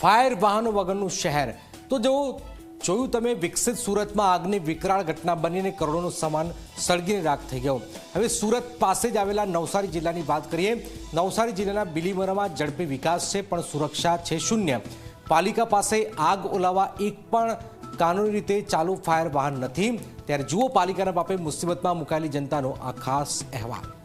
Fire વાહનો વગરનું શહેર. તો જો જોયું તમે, વિકસિત સુરતમાં આગની વિકરાળ ઘટના બનીને કરોડોનો સામાન સળગીને રાખ થઈ ગયો. હવે સુરત પાસે જ આવેલા નવસારી જિલ્લાની વાત કરીએ, નવસારી જિલ્લાના બિલીમરામાં ઝડપી વિકાસ છે, પણ સુરક્ષા છે શૂન્ય. પાલિકા પાસે આગ ઓલાવવા એક પણ કાનૂની રીતે ચાલુ ફાયર વાહન નથી. ત્યારે જુઓ પાલિકાના બાપે મુસીબતમાં મુકાયેલી જનતાનો આ ખાસ અહેવાલ.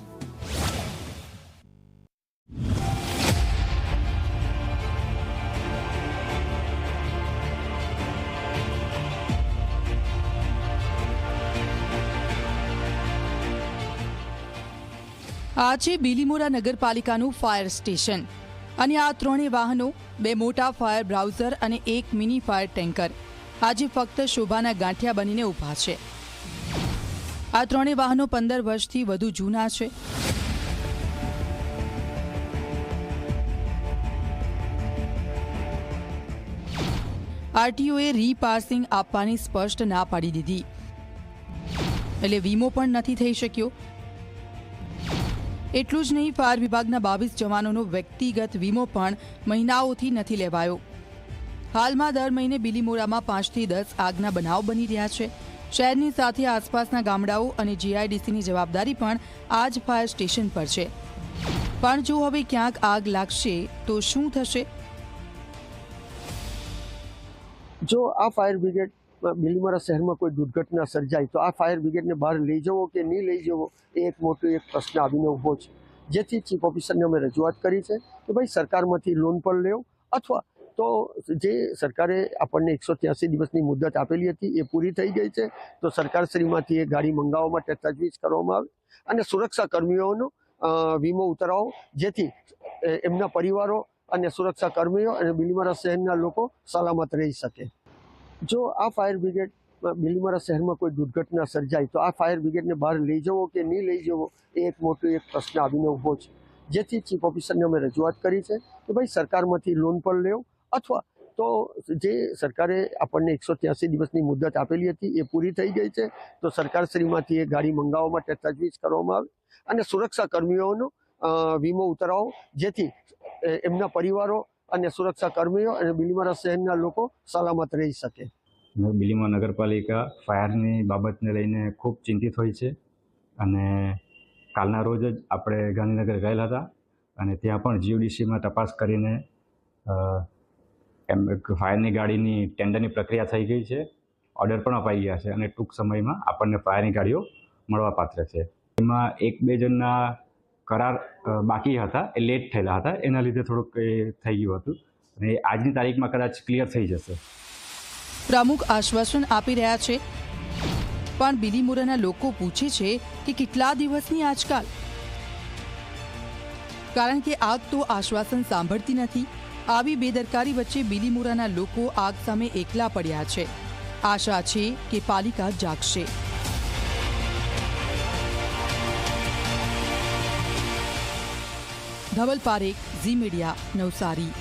આ છે બિલીમોરા નગરપાલિકાનું ફાયર સ્ટેશન. અને આ ત્રણેય વાહનો, બે મોટા ફાયર બ્રાઉઝર અને એક મિની ફાયર ટેન્કર. આજે ફક્ત શોભાના ગાંઠિયા બનીને ઊભા છે. આ ત્રણેય વાહનો પંદર વર્ષથી વધુ જૂના છે. આરટીઓએ રીપાસિંગ આપવાની સ્પષ્ટ ના પાડી દીધી. એટલે વીમો પણ નથી થઈ શક્યો. એટલું જ નહીં ફાયર વિભાગના બાવીસ જવાનોનો વ્યક્તિગત વીમો પણ મહિનાઓથી નથી લેવાયો. હાલમાં દર મહિને બિલીમોરામાં પાંચથી દસ આગના બનાવ બની રહ્યા છે. શહેરની સાથે આસપાસના ગામડાઓ અને જીઆઈડીસીની જવાબદારી પણ આ જ ફાયર સ્ટેશન પર છે. પણ જો હવે ક્યાંક આગ લાગશે, તો શું થશે? જો આ ફાયર બ્રિગેડ બિલીમોરા શહેરમાં કોઈ દુર્ઘટના સર્જાય તો આ ફાયર બ્રિગેડને બહાર લઈ જવો કે નહીં લઈ જવો એ એક મોટો એક પ્રશ્ન આવીને ઊભો છે. જેથી ચીફ ઓફિસરને અમે રજૂઆત કરી છે કે ભાઈ સરકારમાંથી લોન પણ લેવો અથવા તો જે સરકારે આપણને એકસો ત્યાસી દિવસની મુદત આપેલી હતી એ પૂરી થઈ ગઈ છે તો સરકારશ્રીમાંથી એ ગાડી મંગાવવા માટે તજવીજ કરવામાં આવે અને સુરક્ષા કર્મીઓનો વીમો ઉતરાવો જેથી એમના પરિવારો અને સુરક્ષા કર્મીઓ અને બિલીમારા શહેરના લોકો સલામત રહી શકે. જો આ ફાયર બ્રિગેડ બિલીમરા શહેરમાં કોઈ દુર્ઘટના સર્જાય તો આ ફાયર બ્રિગેડને બહાર લઈ જવો કે નહીં લઈ જવો, એ એક મોટો એક પ્રશ્ન આવીને ઊભો છે. જેથી ચીફ ઓફિસરને અમે રજૂઆત કરી છે કે ભાઈ સરકારમાંથી લોન પણ લેવો અથવા તો જે સરકારે આપણને એકસો ત્યાસી દિવસની મુદત આપેલી હતી એ પૂરી થઈ ગઈ છે તો સરકારશ્રીમાંથી એ ગાડી મંગાવવા માટે તજવીજ કરવામાં આવે અને સુરક્ષા કર્મીઓનો વીમો ઉતરાવો જેથી એમના પરિવારો અને સુરક્ષા કર્મીઓ અને બિલીમારા શહેરના લોકો સલામત રહી શકે. બિલીમા નગરપાલિકા ફાયરની બાબતને લઈને ખૂબ ચિંતિત હોય છે અને કાલના રોજ જ આપણે ગાંધીનગર ગયેલા હતા અને ત્યાં પણ જીઓડીસીમાં તપાસ કરીને એમ ફાયરની ગાડીની ટેન્ડરની પ્રક્રિયા થઈ ગઈ છે. ઓર્ડર પણ અપાઈ ગયા છે અને ટૂંક સમયમાં આપણને ફાયરની ગાડીઓ મળવાપાત્ર છે. એમાં એક બે જણના કરાર બાકી હતા, એ લેટ થયેલા હતા. એના લીધે થોડુંક એ થઈ ગયું હતું. અને આજની તારીખમાં કદાચ ક્લિયર થઈ જશે. પ્રમુખ આશ્વાસન આપી રહ્યા છે. પણ બિલીમોરાના લોકો પૂછે છે કે કેટલા દિવસની આજકાલ? કારણ કે આગ તો આશ્વાસન સાંભળતી નથી. આવી બેદરકારી વચ્ચે બિલીમોરાના લોકો આગ સામે એકલા પડ્યા છે. આશા છે કે પાલિકા જાગશે. ધવલ પારેખ ઝી મીડિયા નવસારી